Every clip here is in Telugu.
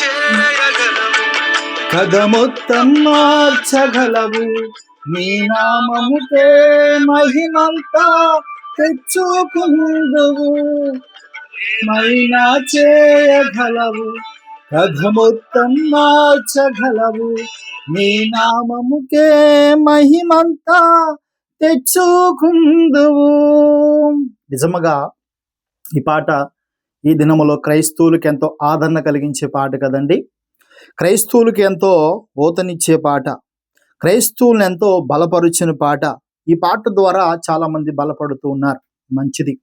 చేయగలవు కథ మొత్తం మార్చగలవు. నీ నామముకే మహిమంతా తెచ్చుకుందువు. మైనా చేయగలవు. కథ మొత్తం మార్చగలవు. నీ నామముకే మహిమంతా తెచ్చుకుందువు. నిజముగా ఈ పాట ఈ దినములో క్రైస్తవులకు ఎంతో ఆదరణ కలిగించే పాట కదండి? క్రైస్తవులకు ఎంతో ఓతనిచ్చే పాట క్రైస్తవులను ఎంతో బలపరుచిన పాట ఈ పాట ద్వారా చాలా మంది బలపడుతూ ఉన్నారు. మంచిది.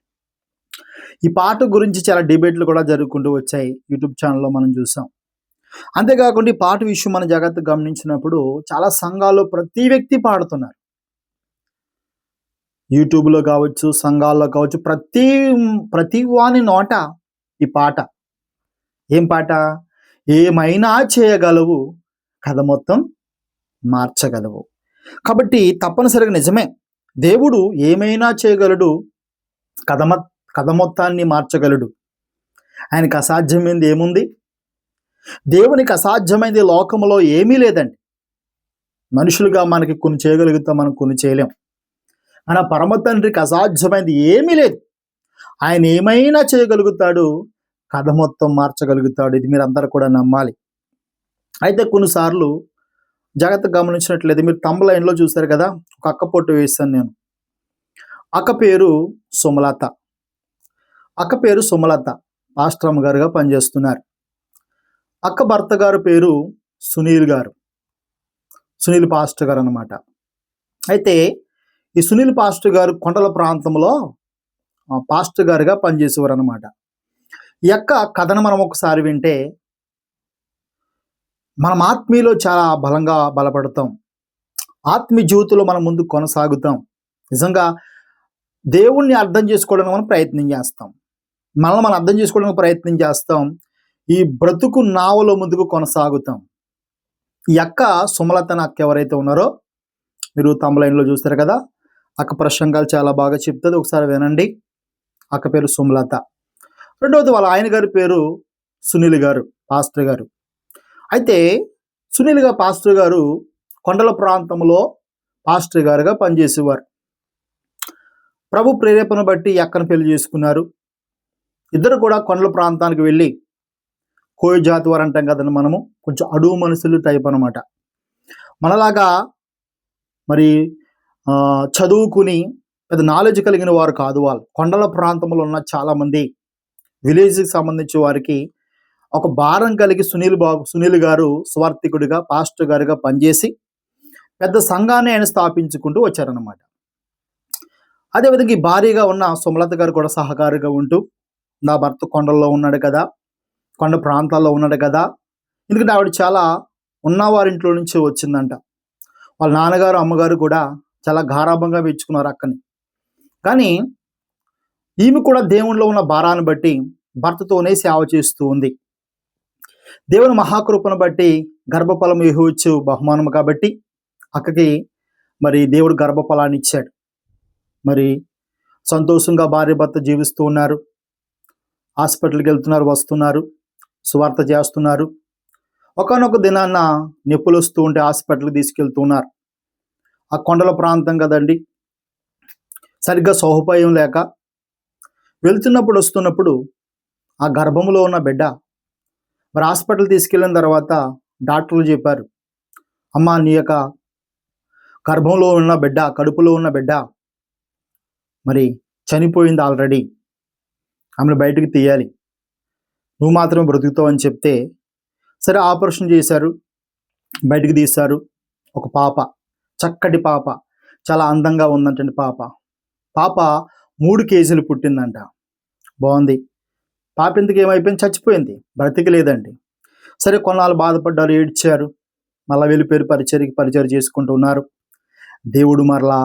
ఈ పాట గురించి చాలా డిబేట్లు కూడా జరుగుకుంటూ వచ్చాయి. యూట్యూబ్ ఛానల్లో మనం చూసాం. అంతేకాకుండా ఈ పాట విషయం మన జాగ్రత్త గమనించినప్పుడు చాలా సంఘాల్లో ప్రతి వ్యక్తి పాడుతున్నారు. యూట్యూబ్లో కావచ్చు సంఘాల్లో కావచ్చు ప్రతి ప్రతి వాని నోట ఈ పాట. ఏం పాట? ఏమైనా చేయగలవు. కథ మొత్తం మార్చగలవు. కాబట్టి తప్పనిసరిగా నిజమే. దేవుడు ఏమైనా చేయగలడు. కథ కథ మొత్తాన్ని మార్చగలడు. ఆయనకు అసాధ్యమైంది ఏముంది? దేవునికి అసాధ్యమైంది లోకంలో ఏమీ లేదండి. మనుషులుగా మనకి కొన్ని చేయగలుగుతాం మనం కొన్ని చేయలేం. మన పరమ తండ్రికి అసాధ్యమైనది ఏమీ లేదు. ఆయన ఏమైనా చేయగలుగుతాడు కథ మొత్తం మార్చగలుగుతాడు. ఇది మీరు అందరూ కూడా నమ్మాలి. అయితే కొన్నిసార్లు జాగ్రత్త గమనించినట్లయితే మీరు తమ్మ లైన్లో చూశారు కదా ఒక అక్క పొట్టు వేస్తాను నేను. అక్క పేరు సుమలత. అక్క పేరు సుమలత. ఆశ్రమ గారుగా పనిచేస్తున్నారు. అక్క భర్త గారు పేరు సునీల్ గారు. సునీల్ పాస్టర్ గారు అనమాట అయితే ఈ సునీల్ పాస్టర్ గారు కొండల ప్రాంతంలో పాస్ట్ పాస్టర్ గారుగా పనిచేసేవారు అనమాట ఈ యొక్క కథను మనం ఒకసారి వింటే మనం ఆత్మీయలో చాలా బలంగా బలపడతాం. ఆత్మీయ జీవితంలో మనం ముందు కొనసాగుతాం. నిజంగా దేవుణ్ణి అర్థం చేసుకోవడానికి మనం ప్రయత్నం చేస్తాం. మనల్ని మనం అర్థం చేసుకోవడానికి ప్రయత్నం చేస్తాం. ఈ బ్రతుకు నావలో ముందుకు కొనసాగుతాం. ఈ అక్క సుమలతన అక్క ఎవరైతే ఉన్నారో మీరు తమ లైన్లో చూస్తారు కదా అక్క ప్రసంగాలు చాలా బాగా చెప్తుంది. ఒకసారి వినండి. అక్క పేరు సుమలత. రెండవది వాళ్ళ ఆయన గారి పేరు సునీల్ గారు పాస్టర్ గారు. అయితే సునీల్ గారు పాస్టర్ గారు కొండల ప్రాంతంలో పాస్టర్ గారుగా పనిచేసేవారు. ప్రభు ప్రేరేపణ బట్టి ఎక్కడ పెళ్ళి చేసుకున్నారు. ఇద్దరు కూడా కొండల ప్రాంతానికి వెళ్ళి కోయి జాతి వారు అంటాం కదండి మనము కొంచెం అడుగు మనుషులు టైప్ అనమాట మనలాగా మరి చదువుకుని పెద్ద నాలెడ్జ్ కలిగిన వారు కాదు వాళ్ళు. కొండల ప్రాంతంలో ఉన్న చాలామంది విలేజ్కి సంబంధించిన వారికి ఒక భారం కలిగి సునీల్ బాబు సునీల్ గారు స్వార్థికుడిగా పాస్టర్ గారుగా పనిచేసి పెద్ద సంఘాన్ని ఆయన స్థాపించుకుంటూ వచ్చారనమాట అదేవిధంగా ఈ భారీగా ఉన్న సుమలత గారు కూడా సహకారిగా ఉంటూ నా భర్త కొండల్లో ఉన్నాడు కదా కొండ ప్రాంతాల్లో ఉన్నాడు కదా ఎందుకంటే ఆవిడ చాలా ఉన్నవారింట్లో నుంచి వచ్చిందంట. వాళ్ళ నాన్నగారు అమ్మగారు కూడా చాలా గారాభంగా పెంచుకున్నారు అక్కని. కానీ ఈమె కూడా దేవునిలో ఉన్న భారాన్ని బట్టి భర్తతోనే సేవ చేస్తూ ఉంది. దేవుని మహాకృపను బట్టి గర్భఫలం ఇవ్వచ్చు బహుమానం కాబట్టి అక్కకి మరి దేవుడు గర్భఫలాన్ని ఇచ్చాడు. మరి సంతోషంగా భార్య భర్త జీవిస్తూ ఉన్నారు. హాస్పిటల్కి వెళ్తున్నారు వస్తున్నారు సువార్త చేస్తున్నారు. ఒకనొక దినాన్న నొప్పులు వస్తూ ఉంటే హాస్పిటల్కి తీసుకెళ్తున్నారు ఆ కొండల ప్రాంతం కదండి. సరిగ్గా సౌపాయం లేక వెళ్తున్నప్పుడు వస్తున్నప్పుడు ఆ గర్భంలో ఉన్న బిడ్డ మరి హాస్పిటల్ తీసుకెళ్ళిన తర్వాత డాక్టర్లు చెప్పారు అమ్మా నీ యొక్క గర్భంలో ఉన్న బిడ్డ కడుపులో ఉన్న బిడ్డ మరి చనిపోయింది ఆల్రెడీ. ఆమెను బయటకు తీయాలి. నువ్వు మాత్రమే బ్రతుకుతావు అని చెప్తే సరే ఆపరేషన్ చేశారు బయటకు తీశారు ఒక పాప చక్కటి పాప చాలా అందంగా ఉందంటే పాప. పాప మూడు కేజీలు పుట్టిందంట. బాగుంది. పాప ఎందుకు ఏమైపోయింది? చచ్చిపోయింది. బ్రతికి లేదండి. సరే కొన్నాళ్ళు బాధపడ్డారు ఏడ్చారు. మళ్ళీ వెళ్ళిపోయారు పరిచర్కి పరిచయం చేసుకుంటూ ఉన్నారు. దేవుడు మరలా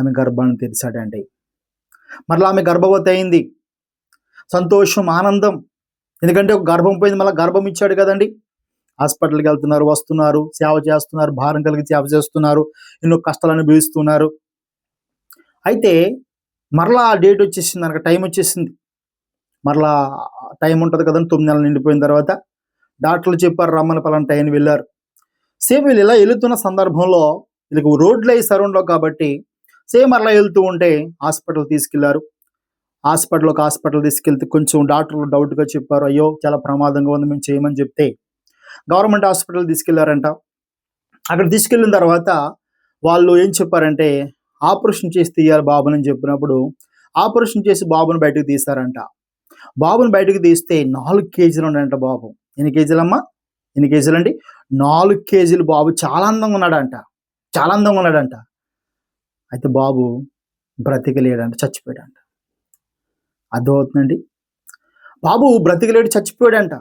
ఆమె గర్భాన్ని తెరిచాడండి. మరలా ఆమె గర్భవతి అయింది. సంతోషం ఆనందం. ఎందుకంటే ఒక గర్భం పోయింది మళ్ళీ గర్భం ఇచ్చాడు కదండి. హాస్పిటల్కి వెళ్తున్నారు వస్తున్నారు సేవ చేస్తున్నారు భారం కలిగి సేవ చేస్తున్నారు ఎన్నో కష్టాలు భీస్తున్నారు అయితే మరలా ఆ డేట్ వచ్చేసింది అనక టైం వచ్చేసింది. మరలా టైం ఉంటుంది కదండి తొమ్మిది నెలలు నిండిపోయిన తర్వాత. డాక్టర్లు చెప్పారు రమ్మని పలానా టైం వెళ్ళారు. సేమ్ వీళ్ళు ఇలా వెళుతున్న సందర్భంలో వీళ్ళకి రోడ్లు అయి సరౌండ్లో కాబట్టి సేమ్ అలా వెళ్తూ ఉంటే హాస్పిటల్ తీసుకెళ్ళారు. హాస్పిటల్కి హాస్పిటల్ తీసుకెళ్తే కొంచెం డాక్టర్లు డౌట్గా చెప్పారు అయ్యో చాలా ప్రమాదంగా ఉంది మేము చేయమని చెప్తే. గవర్నమెంట్ హాస్పిటల్ తీసుకెళ్ళారంట. అక్కడ తీసుకెళ్ళిన తర్వాత వాళ్ళు ఏం చెప్పారంటే ఆపరేషన్ చేసి తీయాలి బాబుని చెప్పినప్పుడు ఆపరేషన్ చేసి బాబుని బయటకు తీస్తారంట బాబుని బయటకు తీస్తే నాలుగు కేజీలు ఉన్నాడంట బాబు. ఎన్ని కేజీలమ్మా? ఎన్ని కేజీలు అండి నాలుగు కేజీలు బాబు చాలా అందంగా ఉన్నాడంట. చాలా అందంగా ఉన్నాడంట. అయితే బాబు బ్రతికలేడంట చచ్చిపోయాడంట. అర్థమవుతుందండి? బాబు బ్రతికలేడు చచ్చిపోయాడంట.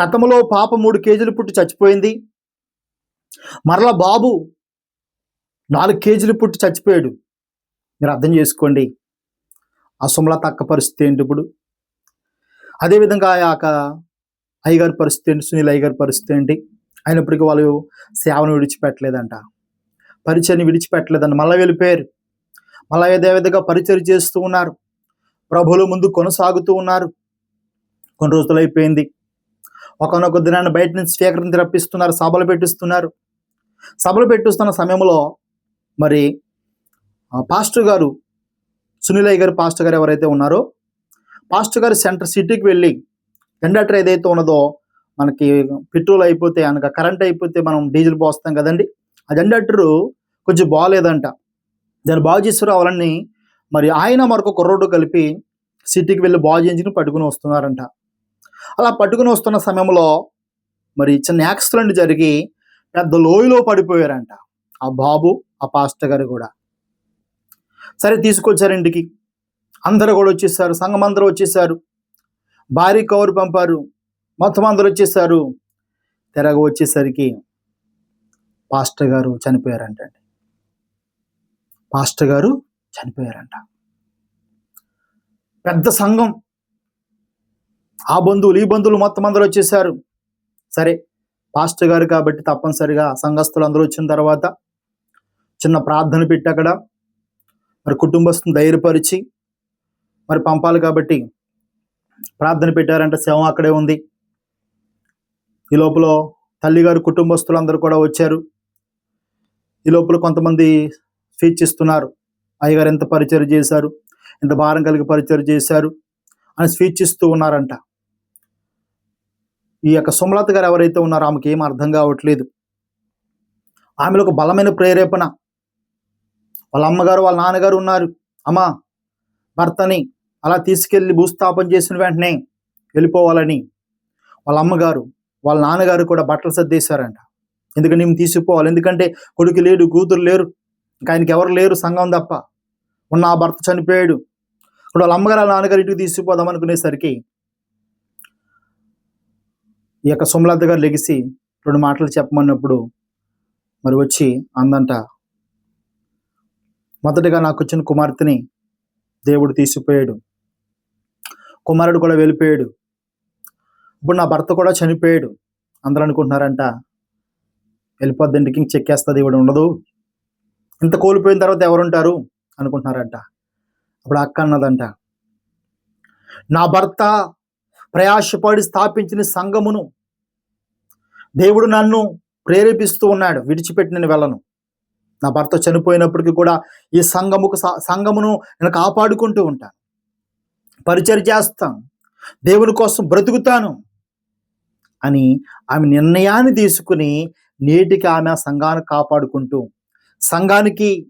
గతంలో పాప మూడు కేజీలు పుట్టి చచ్చిపోయింది. మరలా బాబు నాలుగు కేజీలు పుట్టి చచ్చిపోయాడు. మీరు అర్థం చేసుకోండి. అసంలా తక్క పరిస్థితి ఏంటి ఇప్పుడు? అదేవిధంగా ఆ యొక్క అయ్యగారి పరిస్థితి ఏంటి? సునీల్ అయ్యగారి పరిస్థితి ఏంటి? అయినప్పటికీ వాళ్ళు సేవను విడిచిపెట్టలేదంట. పరిచయని విడిచిపెట్టలేదంట. మళ్ళీ వెళ్ళిపోయారు మళ్ళీ విధంగా పరిచయం చేస్తూ ఉన్నారు. ప్రభువుల ముందు కొనసాగుతూ ఉన్నారు. కొన్ని రోజులు అయిపోయింది. ఒకనొక దినాన్ని బయట నుంచి స్వీకరణ రప్పిస్తున్నారు సభలు పెట్టిస్తున్నారు. సభలు పెట్టిస్తున్న సమయంలో మరి పాస్టర్ గారు సునీలయ్య గారు పాస్టర్ గారు ఎవరైతే ఉన్నారో పాస్టర్ గారు సెంటర్ సిటీకి వెళ్ళి జనరేటర్ ఏదైతే ఉన్నదో మనకి పెట్రోల్ అయిపోతే అనగా కరెంట్ అయిపోతే మనం డీజిల్ పోస్తాం కదండి. ఆ జనరేటర్ కొంచెం బాగాలేదంట. దాన్ని బాగు చేసి రావాలని మరి ఆయన మరొక కుర్రోడు కలిపి సిటీకి వెళ్ళి బాగు చేయించుకుని పట్టుకుని వస్తున్నారంట. అలా పట్టుకుని వస్తున్న సమయంలో మరి చిన్న యాక్సిడెంట్ జరిగి పెద్ద లోయలో పడిపోయారంట. ఆ బాబు ఆ పాస్టర్ గారు కూడా. సరే తీసుకొచ్చారు ఇంటికి. అందరూ కూడా వచ్చేసారు. సంఘం అందరూ వచ్చేసారు. భారీ కౌరు పంపారు. మొత్తం అందరూ వచ్చేసారు. తెరగ వచ్చేసరికి పాస్టర్ గారు చనిపోయారంటండి. పాస్టర్ గారు చనిపోయారంట. పెద్ద సంఘం. ఆ బంధువులు ఈ బంధువులు మొత్తం అందరూ వచ్చేసారు. సరే పాస్టర్ గారు కాబట్టి తప్పనిసరిగా సంఘస్థులు అందరూ వచ్చిన తర్వాత చిన్న ప్రార్థన పెట్టి అక్కడ మరి కుటుంబస్తుని ధైర్యపరిచి మరి పంపాలి కాబట్టి ప్రార్థన పెట్టారంటే శవం అక్కడే ఉంది. ఈ లోపల తల్లిగారు కుటుంబస్తులందరూ కూడా వచ్చారు. ఈ లోపల కొంతమంది స్పీచ్ ఇస్తున్నారు అయ్యగారు ఎంత పరిచయం చేశారు? ఎంత భారం కలిగి పరిచయం చేశారు? అని స్పీచ్ ఇస్తూ ఉన్నారంట. ఈ యొక్క సుమలత గారు ఎవరైతే ఉన్నారో ఆమెకి ఏం అర్థం కావట్లేదు. ఆమెలో ఒక బలమైన ప్రేరేపణ వాళ్ళ అమ్మగారు వాళ్ళ నాన్నగారు ఉన్నారు. అమ్మ భర్తని అలా తీసుకెళ్ళి భూస్థాపన చేసిన వెంటనే వెళ్ళిపోవాలని వాళ్ళ అమ్మగారు వాళ్ళ నాన్నగారు కూడా బట్టలు సర్దేశారంట. ఎందుకంటే మేము తీసుకుపోవాలి. ఎందుకంటే కొడుకు లేడు కూతురు లేరు. ఇంకా ఆయనకి ఎవరు లేరు సంఘం తప్ప. ఉన్న ఆ భర్త చనిపోయాడు. ఇప్పుడు వాళ్ళ అమ్మగారు వాళ్ళ నాన్నగారు ఇంటికి తీసుకుపోదాం అనుకునేసరికి ఈ యొక్క సుమలత గారు లెగిసి రెండు మాటలు చెప్పమన్నప్పుడు మరి వచ్చి అందంట మొదటగా నాకు వచ్చిన కుమార్తెని దేవుడు తీసిపోయాడు. కుమారుడు కూడా వెళ్ళిపోయాడు. ఇప్పుడు నా భర్త కూడా చనిపోయాడు. అందరూ అనుకుంటున్నారంట వెళ్ళిపోద్ది ఇంటికి ఇంక చెక్కేస్తుంది ఇవిడ ఉండదు. ఇంత కోల్పోయిన తర్వాత ఎవరుంటారు? అనుకుంటున్నారంట. అప్పుడు అక్క అన్నదంట నా భర్త ప్రయాసపడి స్థాపించిన సంఘమును దేవుడు నన్ను ప్రేరేపిస్తూ ఉన్నాడు. విడిచిపెట్టి నేను వెళ్ళను. నా భర్త చనిపోయినప్పటికీ కూడా ఈ సంఘముకు సంఘమును నేను కాపాడుకుంటూ ఉంటాను. పరిచయం చేస్తాను. దేవుని కోసం బ్రతుకుతాను అని ఆమె నిర్ణయాన్ని తీసుకుని నేటికి ఆమె ఆ సంఘాన్ని కాపాడుకుంటూ సంఘానికి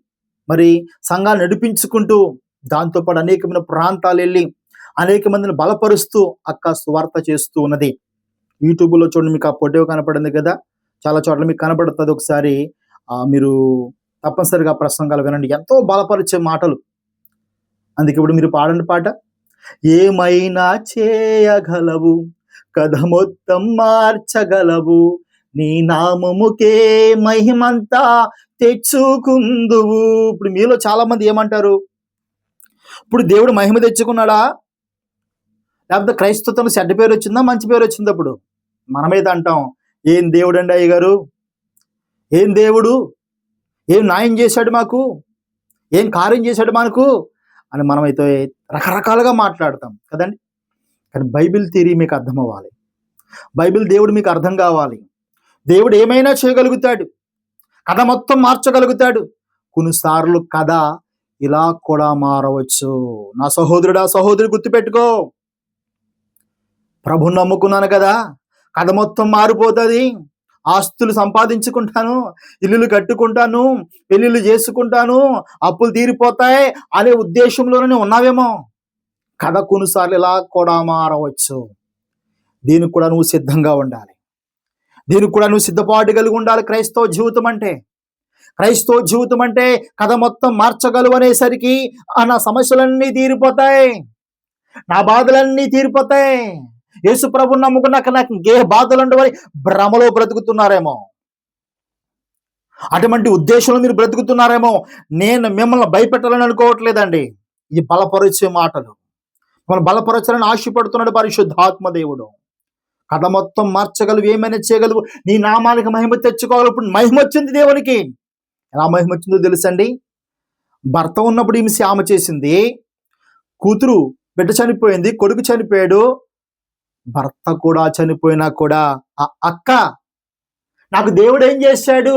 మరి సంఘాన్ని నడిపించుకుంటూ దాంతోపాటు అనేకమైన ప్రాంతాలు వెళ్ళి అనేక మందిని బలపరుస్తూ అక్క సువార్త చేస్తూ ఉన్నది. యూట్యూబ్లో చూడండి మీకు ఆ ఫోటో కనపడింది కదా? చాలా చోట్ల మీకు కనపడుతుంది ఒకసారి. మీరు తప్పనిసరిగా ప్రసంగాలు వినండి. ఎంతో బలపరిచే మాటలు. అందుకే ఇప్పుడు మీరు పాడండి పాట. ఏమైనా చేయగలవు కథ మొత్తం మార్చగలవు నీ నామముకే మహిమంతా తెచ్చుకుందువు. ఇప్పుడు మీలో చాలా మంది ఏమంటారు? ఇప్పుడు దేవుడు మహిమ తెచ్చుకున్నాడా? లేకపోతే క్రైస్తవతను చెడ్డ పేరు వచ్చిందా మంచి పేరు వచ్చిందా అప్పుడు మనమైతే అంటాం ఏం దేవుడు అండి అయ్య గారు ఏం దేవుడు? ఏం న్యాయం చేశాడు మాకు? ఏం కార్యం చేశాడు మనకు అని మనమైతే రకరకాలుగా మాట్లాడతాం కదండి. కానీ బైబిల్ థియరీ మీకు అర్థం అవ్వాలి. బైబిల్ దేవుడు మీకు అర్థం కావాలి. దేవుడు ఏమైనా చేయగలుగుతాడు. కథ మొత్తం మార్చగలుగుతాడు. కొన్నిసార్లు కథ ఇలా కూడా మారవచ్చు. నా సహోదరుడా సహోదరి గుర్తుపెట్టుకో. ప్రభు నమ్ముకున్నాను కదా. కథ మొత్తం మారిపోతుంది. ఆస్తులు సంపాదించుకుంటాను ఇల్లులు కట్టుకుంటాను పెళ్ళిళ్ళు చేసుకుంటాను అప్పులు తీరిపోతాయి అనే ఉద్దేశంలోనే ఉన్నావేమో? కథ కొన్నిసార్లు ఇలా కూడా మారవచ్చు. దీనికి కూడా నువ్వు సిద్ధంగా ఉండాలి. దీనికి కూడా నువ్వు సిద్ధపాటు కలిగి ఉండాలి క్రైస్తవ జీవితం అంటే. క్రైస్తవ జీవితం అంటే కథ మొత్తం మార్చగలవు అనేసరికి ఆ నా సమస్యలన్నీ తీరిపోతాయి. నా బాధలన్నీ తీరిపోతాయి. యేసు ప్రభు నమ్ముకున్నాక నాకు ఇంకే బాధలు ఉండవని భ్రమలో బ్రతుకుతున్నారేమో. అటువంటి ఉద్దేశంలో మీరు బ్రతుకుతున్నారేమో. నేను మిమ్మల్ని భయపెట్టాలని అనుకోవట్లేదండి. ఇది బలపరిచే మాటలు. మిమ్మల్ని బలపరచాలని ఆశపడుతున్నాడు పరిశుద్ధాత్మ దేవుడు. కథ మొత్తం మార్చగలవు ఏమైనా చేయగలవు నీ నామానికి మహిమ తెచ్చుకోవాలి. ఇప్పుడు మహిమ వచ్చింది దేవునికి. ఎలా మహిమ వచ్చిందో తెలుసండి? భర్త ఉన్నప్పుడు ఈమె శ్యామ చేసింది. కూతురు బిడ్డ చనిపోయింది కొడుకు చనిపోయాడు. భర్త కూడా చనిపోయినా కూడా ఆ అక్క నాకు దేవుడు ఏం చేశాడు?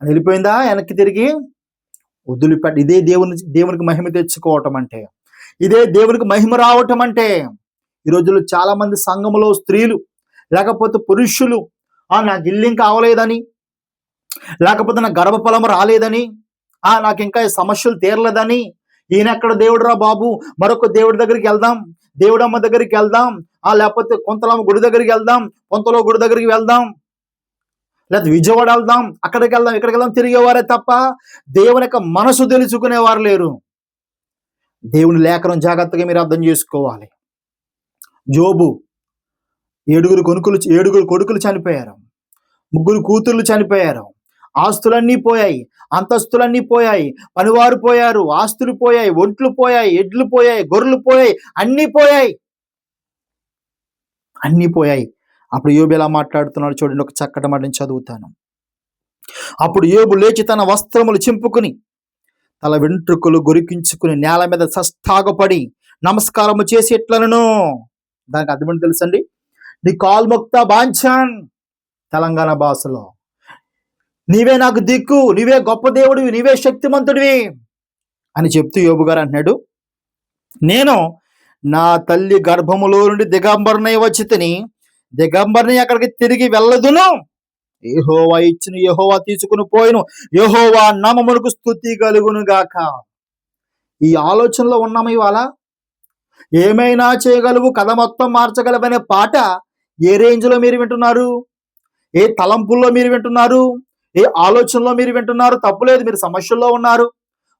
అని వెళ్ళిపోయిందా వెనక్కి తిరిగి? వదిలిపెట్టి ఇదే దేవుని దేవునికి మహిమ తెచ్చుకోవటం అంటే. ఇదే దేవునికి మహిమ రావటం అంటే. ఈ రోజుల్లో చాలా మంది సంఘములో స్త్రీలు లేకపోతే పురుషులు ఆ నాకు ఇల్లిం కావలేదని లేకపోతే నా గర్భఫలం రాలేదని ఆ నాకు ఇంకా సమస్యలు తీరలేదని ఈయన ఎక్కడ దేవుడురా బాబు మరొక దేవుడి దగ్గరికి వెళ్దాం దేవుడమ్మ దగ్గరికి వెళ్దాం. ఆ లేకపోతే కొంతలమ్మ గుడి దగ్గరికి వెళ్దాం. కొంతలో గుడి దగ్గరికి వెళ్దాం. లేదా విజయవాడ వెళ్దాం. అక్కడికి వెళ్దాం. ఇక్కడికి వెళ్దాం. తిరిగేవారే తప్ప దేవుని యొక్క మనసు తెలుసుకునేవారు లేరు. దేవుని లేఖనం జాగ్రత్తగా మీరు అర్థం చేసుకోవాలి. జోబు ఏడుగురు కొనుకులు ఏడుగురు కొడుకులు చనిపోయారు. ముగ్గురు కూతుర్లు చనిపోయారు. ఆస్తులన్నీ పోయాయి అంతస్తులన్నీ పోయాయి పనివారు పోయారు ఆస్తులు పోయాయి ఒంట్లు పోయాయి ఎడ్లు పోయాయి గొర్రెలు పోయాయి అన్నీ పోయాయి. అన్నీ పోయాయి. అప్పుడు యోబు ఎలా మాట్లాడుతున్నాడు చూడండి ఒక చక్కటి మాట నేను చదువుతాను. అప్పుడు యోబు లేచి తన వస్త్రములు చింపుకుని తల వెంట్రుకలు గొరికించుకుని నేల మీద సస్తాగపడి నమస్కారము చేసి ఎట్లనను? దానికి అర్థమని తెలుసండి? నీ కాల్ ముక్త బాంఛాన్ తెలంగాణ భాషలో నీవే నాకు దిక్కు నీవే గొప్ప దేవుడివి నీవే శక్తిమంతుడివి అని చెప్తూ యోబు గారు అంటున్నాడు. నేను నా తల్లి గర్భములో నుండి దిగంబరనై వచ్చి తిని దిగంబరని అక్కడికి తిరిగి వెళ్ళదును. యహోవా ఇచ్చిన యెహోవా తీసుకుని పోయిను. యహోవా నామమునకు స్థుతి కలుగును గాక. ఈ ఆలోచనలో ఉన్నాము ఇవాళ? ఏమైనా చేయగలవు? కథ మొత్తం మార్చగలవనే పాట ఏ రేంజ్లో మీరు వింటున్నారు? ఏ తలంపుల్లో మీరు వింటున్నారు? ఏ ఆలోచనలో మీరు వింటున్నారు? తప్పులేదు మీరు సమస్యల్లో ఉన్నారు.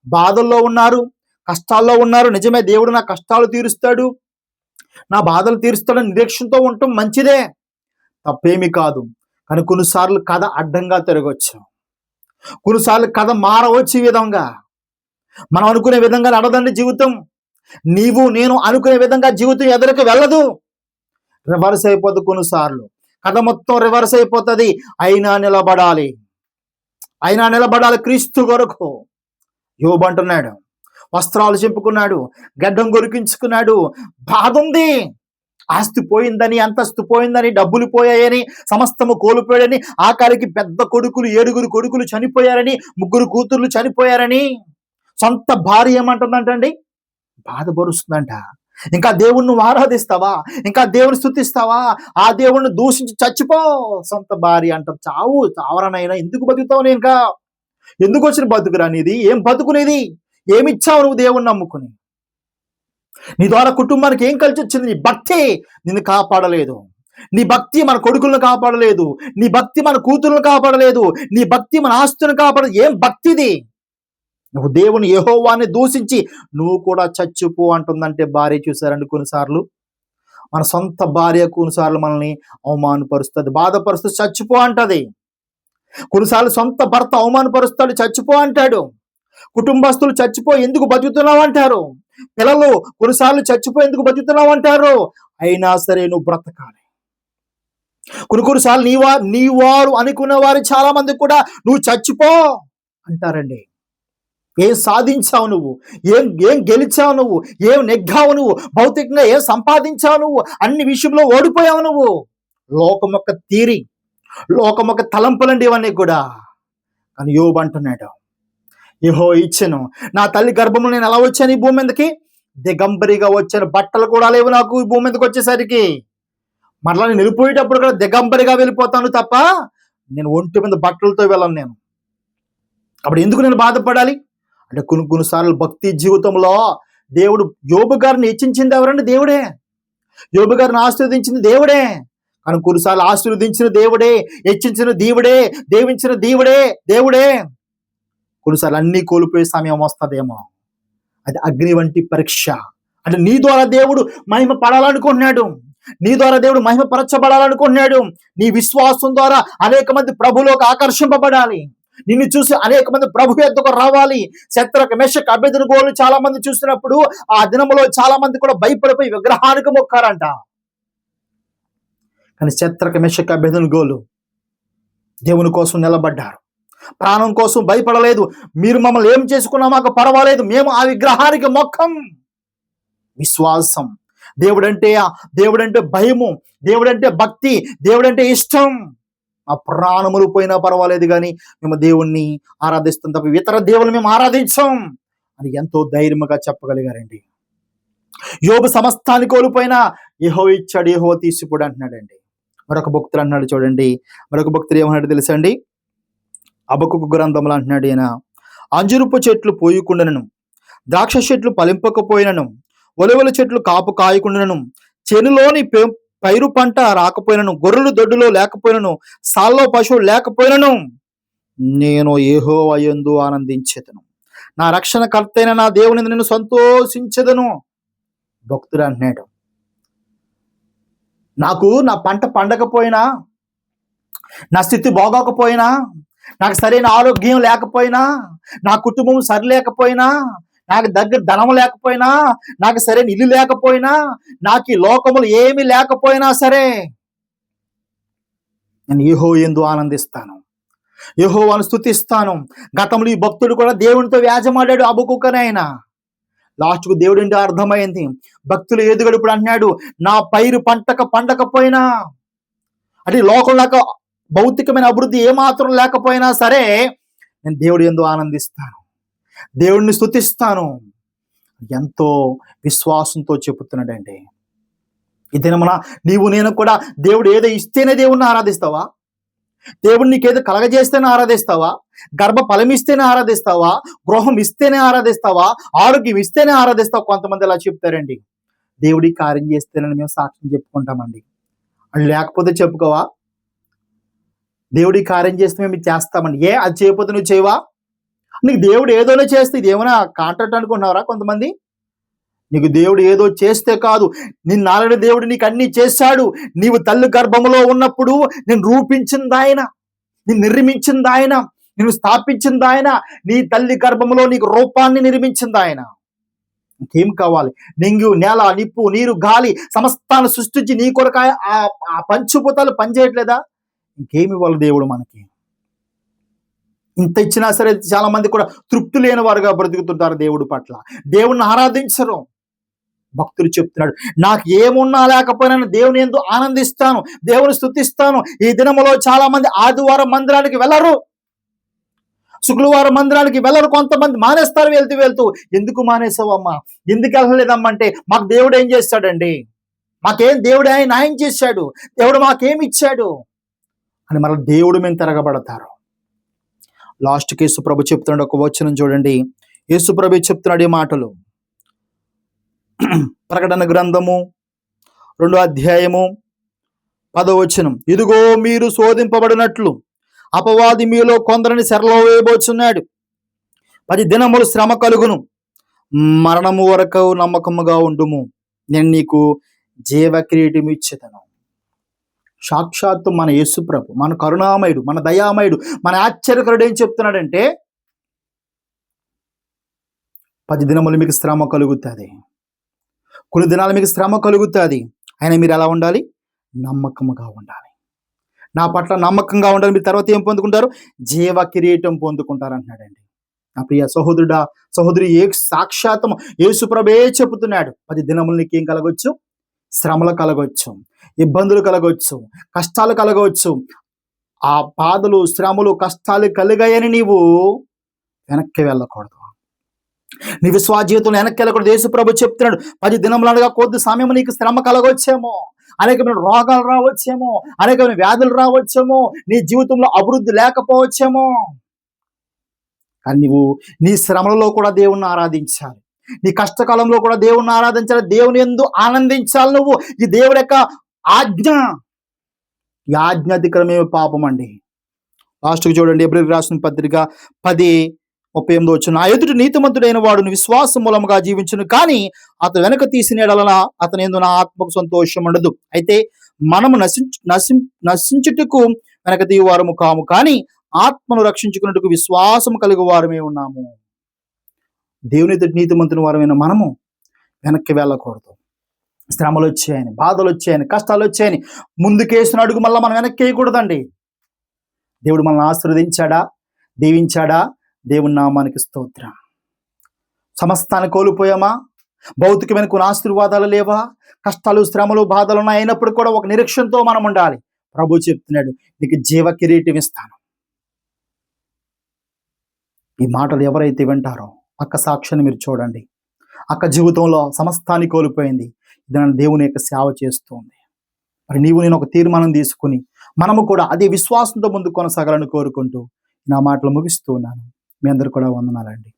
బాధల్లో ఉన్నారు. కష్టాల్లో ఉన్నారు. నిజమే దేవుడు నా కష్టాలు తీరుస్తాడు. నా బాధలు తీరుస్తాడని నిరీక్షణతో ఉండటం మంచిదే. తప్పేమి కాదు. కానీ కొన్నిసార్లు కథ అడ్డంగా తిరగవచ్చు కొన్నిసార్లు కథ మారవచ్చు ఈ విధంగా. మనం అనుకునే విధంగా నడదండి జీవితం. నీవు నేను అనుకునే విధంగా జీవితం ఎదురుకు వెళ్ళదు. రివర్స్ అయిపోతుంది కొన్నిసార్లు. కథ మొత్తం రివర్స్ అయిపోతుంది. అయినా నిలబడాలి. అయినా నిలబడాలి క్రీస్తు కొరకు. యోబు అంటున్నాడు వస్త్రాలు చెప్పుకున్నాడు గడ్డం కొరికించుకున్నాడు బాధ ఉంది ఆస్తి పోయిందని అంతస్తు పోయిందని డబ్బులు పోయాయని సమస్తము కోల్పోయాడని ఆఖరికి పెద్ద కొడుకులు ఏడుగురు కొడుకులు చనిపోయారని ముగ్గురు కూతుర్లు చనిపోయారని. సొంత భార్య ఏమంటుందంటండి? బాధపరుస్తుందంట. ఇంకా దేవుణ్ణి నువ్వు ఆరాధిస్తావా? ఇంకా దేవుని స్థుతిస్తావా? ఆ దేవుణ్ణి దూషించి చచ్చిపో. సొంత భార్య అంట చావు చావరనైనా ఎందుకు బతుకుతావు నేను ఇంకా? ఎందుకు వచ్చిన బతుకురా నీది? ఏం బతుకునేది ఏమిచ్చావు నువ్వు దేవుణ్ణి నమ్ముకుని? నీ ద్వారా కుటుంబానికి ఏం కలిసి వచ్చింది? నీ భక్తి నిన్ను కాపాడలేదు. నీ భక్తి మన కొడుకులను కాపాడలేదు. నీ భక్తి మన కూతురులను కాపాడలేదు. నీ భక్తి మన ఆస్తులను కాపాడలేదు. ఏం భక్తిది? నువ్వు దేవుని యెహోవాని దూషించి నువ్వు కూడా చచ్చిపో అంటుందంటే భార్య చూశారండి కొన్నిసార్లు. మన సొంత భార్య కొన్నిసార్లు మనల్ని అవమానపరుస్తుంది బాధపరుస్తుంది చచ్చిపో అంటది. కొన్నిసార్లు సొంత భర్త అవమానపరుస్తాడు చచ్చిపో అంటాడు. కుటుంబస్తులు చచ్చిపో ఎందుకు బతుకుతున్నావు అంటారు. పిల్లలు కొన్నిసార్లు చచ్చిపో ఎందుకు బతుకుతున్నావు అంటారు. అయినా సరే నువ్వు బ్రతకాలి. కొన్ని కొన్నిసార్లు నీ వారు నీ వారు అనుకునే వారు చాలా మంది కూడా నువ్వు చచ్చిపో అంటారండి. ఏం సాధించావు నువ్వు? ఏం ఏం గెలిచావు నువ్వు? ఏం నెగ్గావు నువ్వు? భౌతికంగా ఏం సంపాదించావు నువ్వు? అన్ని విషయంలో ఓడిపోయావు నువ్వు? లోకం యొక్క తీరి లోకం యొక్క తలంపులండి ఇవన్నీ కూడా. కానీ యోబు అంటున్నాడు యహో ఇచ్చాను నా తల్లి గర్భంలో నేను ఎలా వచ్చాను ఈ భూమి మీదకి? దిగంబరిగా వచ్చాను బట్టలు కూడా లేవు నాకు ఈ భూమి మీదకి వచ్చేసరికి. మరలా నేను వెళ్ళిపోయేటప్పుడు కూడా దిగంబరిగా వెళ్ళిపోతాను తప్ప నేను ఒంటి మీద బట్టలతో వెళ్ళను నేను. అప్పుడు ఎందుకు నేను బాధపడాలి? అంటే కొన్ని కొన్నిసార్లు భక్తి జీవితంలో దేవుడు యోబు గారిని హెచ్చించింది ఎవరండి? దేవుడే. యోబు గారిని ఆశీర్వదించింది దేవుడే. కానీ కొన్నిసార్లు ఆశీర్వదించిన దేవుడే హెచ్చించిన దేవుడే దేవించిన దేవుడే దేవుడే. కొన్నిసార్లు అన్ని కోల్పోయే సమయం వస్తుందేమో. అది అగ్ని వంటి పరీక్ష. అంటే నీ ద్వారా దేవుడు మహిమ పడాలనుకుంటున్నాడు. నీ ద్వారా దేవుడు మహిమ పరచబడాలనుకుంటున్నాడు. నీ విశ్వాసం ద్వారా అనేక మంది ప్రభులోకి ఆకర్షింపబడాలి. నిన్ను చూసి అనేక మంది ప్రభు ఎద్దకు రావాలి. శత్రుక మెషక్ అభ్యర్థుల గోలు చాలా మంది చూసినప్పుడు ఆ దినములో చాలా మంది కూడా భయపడిపోయి విగ్రహానికి మొక్కారంట. కానీ శత్రుక మెషక్ అభ్యర్థుల గోలు దేవుని కోసం నిలబడ్డారు. ప్రాణం కోసం భయపడలేదు. మీరు మమ్మల్ని ఏం చేసుకున్నా మాకు పర్వాలేదు. మేము ఆ విగ్రహానికి మొక్కం. విశ్వాసం. దేవుడంటే దేవుడంటే భయము. దేవుడంటే భక్తి. దేవుడంటే ఇష్టం. ఆ ప్రాణములు పోయినా పర్వాలేదు కానీ మేము దేవుణ్ణి ఆరాధిస్తాం తప్ప ఇతర దేవుని మేము ఆరాధించాం అని ఎంతో ధైర్యంగా చెప్పగలిగారండి. యోబు సమస్తాన్ని కోల్పోయినా ఏహో ఇచ్చాడు ఏహో తీసిపోడు అంటున్నాడండి. మరొక భక్తులు అంటున్నాడు చూడండి. మరొక భక్తులు ఏమన్నాడు తెలుసండి అబకుకు గ్రంథములు అంటున్నాడు ఈయన అంజురుపు చెట్లు పోయకుండాను ద్రాక్ష చెట్లు పలింపకపోయినను ఒలివల చెట్లు కాపు కాయకుండాను చెనులోని పె- పైరు పంట రాకపోయినను గొర్రెలు దొడ్డులో లేకపోయినను సాల్లో పశువులు లేకపోయినను నేను ఏహో అయ్యందు ఆనందించేదను. నా రక్షణ కర్తైన నా దేవుని నేను సంతోషించదను. భక్తుడు అంటున్నాడు. నాకు నా పంట పండకపోయినా నా స్థితి బాగోకపోయినా నాకు సరైన ఆరోగ్యం లేకపోయినా నా కుటుంబం సరిలేకపోయినా నాకు దగ్గర ధనం లేకపోయినా నాకు సరైన ఇల్లు లేకపోయినా నాకు ఈ లోకములు ఏమీ లేకపోయినా సరే నేను యహో ఎందు ఆనందిస్తాను. యహోవాను స్థుతిస్తాను గతంలో ఈ భక్తుడు కూడా దేవునితో వ్యాజమాడాడు అబుకుకనైనా లాస్ట్కు దేవుడి ఏంటో అర్థమైంది. భక్తులు ఎదుగడు ఇప్పుడు అన్నాడు నా పైరు పంటక పండకపోయినా అంటే లోకం నాకు భౌతికమైన అభివృద్ధి ఏమాత్రం లేకపోయినా సరే నేను దేవుడు ఎందు ఆనందిస్తాను. దేవుడిని స్థుతిస్తాను ఎంతో విశ్వాసంతో చెబుతున్నాడండి ఈ నీవు నేను కూడా దేవుడు ఏదో ఇస్తేనే దేవుణ్ణి ఆరాధిస్తావా? దేవుడు నీకేదో కలగజేస్తేనే ఆరాధిస్తావా? గర్భ ఫలం ఇస్తేనే ఆరాధిస్తావా? గృహం ఇస్తేనే ఆరాధిస్తావా? ఆరోగ్యం ఇస్తేనే ఆరాధిస్తావు? కొంతమంది ఇలా చెప్తారండి. దేవుడి కార్యం చేస్తేనని మేము సాక్ష్యం చెప్పుకుంటామండి. అది లేకపోతే చెప్పుకోవా? దేవుడి కార్యం చేస్తే మేము చేస్తామండి. ఏ? అది చేయకపోతే నువ్వు చేయవా? నీకు దేవుడు ఏదోనే చేస్తే ఇది ఏమైనా కాంట్రాక్ట్ అనుకున్నారా కొంతమంది? నీకు దేవుడు ఏదో చేస్తే కాదు. నిన్ను ఆల్రెడీ దేవుడు నీకు అన్ని చేశాడు. నీవు తల్లి గర్భములో ఉన్నప్పుడు నేను రూపించింది ఆయన నేను నిర్మించింది ఆయన నేను స్థాపించింది ఆయన నీ తల్లి గర్భములో నీకు రూపాన్ని నిర్మించింది ఆయన ఇంకేం కావాలి? నింగు నేల నిప్పు నీరు గాలి సమస్తాన్ని సృష్టించి నీ కొరకాయ ఆ ఆ పనిచేయట్లేదా? ఇంకేమి ఇవ్వాలి దేవుడు మనకి? ఇంత ఇచ్చినా సరే చాలా మంది కూడా తృప్తి లేని వారుగా బ్రతుకుతుంటారు దేవుడి పట్ల. దేవుణ్ణి ఆరాధించరు. భక్తులు చెప్తున్నాడు నాకు ఏమున్నా లేకపోయినా దేవుని ఎందు ఆనందిస్తాను దేవుని స్థుతిస్తాను ఈ దినములో చాలా మంది ఆదివారం మందిరానికి వెళ్ళరు. శుక్రవారం మందిరానికి వెళ్ళరు. కొంతమంది మానేస్తారు వెళ్తూ వెళ్తూ. ఎందుకు మానేసావమ్మా? ఎందుకు వెళ్ళలేదమ్మా అంటే మాకు దేవుడు ఏం చేస్తాడండి? మాకేం దేవుడు ఆయన న్యాయం చేశాడు. దేవుడు మాకేం ఇచ్చాడు? అని మళ్ళీ దేవుడు మేము తిరగబడతారు. లాస్ట్ యేసు ప్రభు చెప్తున్నాడు ఒక వచనం చూడండి. యేసు ప్రభు చెప్తున్నాడు ఈ మాటలు. ప్రకటన గ్రంథము రెండో అధ్యాయము పదవచనం ఇదిగో మీరు శోధింపబడినట్లు అపవాది మీలో కొందరిని సెరలో వేయబోచున్నాడు. పది దినములు శ్రమ కలుగును. మరణము వరకు నమ్మకముగా ఉండుము. నేను నీకు జీవ ఇచ్చేదను సాక్షాత్తు మన యేసుప్రభు మన కరుణామయుడు మన దయామయుడు మన ఆశ్చర్యకరుడు ఏం చెప్తున్నాడంటే పది దినములు మీకు శ్రమ కలుగుతుంది. కొన్ని దినాలు మీకు శ్రమ కలుగుతుంది. అయినా మీరు ఎలా ఉండాలి? నమ్మకముగా ఉండాలి. నా పట్ల నమ్మకంగా ఉండాలి. మీరు తర్వాత ఏం పొందుకుంటారు? జీవ కిరీటం పొందుకుంటారు అంటున్నాడండి నా ప్రియ సహోదరుడా సహోదరి ఏ సాక్షాత్తం యేసుప్రభే చెబుతున్నాడు. పది దినములు నీకేం కలగొచ్చు? శ్రమలు కలగవచ్చు ఇబ్బందులు కలగవచ్చు కష్టాలు కలగవచ్చు ఆ బాధలు శ్రమలు కష్టాలు కలిగాయని నీవు వెనక్కి వెళ్ళకూడదు. నీ విశ్వాజీవితంలో వెనక్కి వెళ్ళకూడదు. యేసుప్రభు చెప్తున్నాడు పది దినములనగా కొద్ది సమయం నీకు శ్రమ కలగొచ్చేమో. అనేకమైన రోగాలు రావచ్చేమో. అనేకమైన వ్యాధులు రావచ్చేమో. నీ జీవితంలో అభివృద్ధి లేకపోవచ్చేమో. కానీ నువ్వు నీ శ్రమలలో కూడా దేవుణ్ణి ఆరాధించాలి. నీ కష్టకాలంలో కూడా దేవుణ్ణి ఆరాధించాలి దేవుని ఎందు ఆనందించాలి నువ్వు. ఈ దేవుడి యొక్క ఆజ్ఞ ఈ ఆజ్ఞ అతిక్రమే పాపం అండి. లాస్ట్కి చూడండి ఎబ్రిల్ రాసిన పత్రిక పది ముప్పై ఎనిమిది వచ్చిన నా ఎదుటి నీతిమంతుడైన వాడుని విశ్వాసం మూలంగా జీవించును కానీ అతను వెనక తీసిన ఎడలన అతని ఎందు నా ఆత్మకు సంతోషం ఉండదు. అయితే మనము నశించు నశిం నశించుటకు వెనక తీయవారము కాము కానీ ఆత్మను రక్షించుకున్నట్టుకు విశ్వాసం కలిగి వారమే ఉన్నాము. దేవుని ఎదుటి నీతిమంతుని వారమైన మనము వెనక్కి వెళ్ళకూడదు. శ్రమలు వచ్చాయని బాధలు వచ్చాయని కష్టాలు వచ్చాయని ముందుకేసిన అడుగు మళ్ళీ మనం వెనక్కి వేయకూడదండి. దేవుడు మనల్ని ఆశీర్వదించాడా? దీవించాడా? దేవుని నామానికి స్తోత్ర. సమస్తాన్ని కోల్పోయామా? భౌతికమైన కొన్ని ఆశీర్వాదాలు లేవా? కష్టాలు శ్రమలు బాధలు అయినప్పుడు కూడా ఒక నిరీక్షణతో మనం ఉండాలి. ప్రభు చెప్తున్నాడు నీకు జీవ కిరీటం ఇస్తాను. ఈ మాటలు ఎవరైతే వింటారో అక్క సాక్ష్యాన్ని మీరు చూడండి. అక్క జీవితంలో సమస్తాన్ని కోల్పోయింది. ఇది నన్ను దేవుని యొక్క సేవ చేస్తుంది. మరి నీవు నేను ఒక తీర్మానం తీసుకుని మనము కూడా అదే విశ్వాసంతో ముందు కొనసాగాలని కోరుకుంటూ నా మాటలు ముగిస్తూ ఉన్నాను. మీ అందరు కూడా వందనాలండి.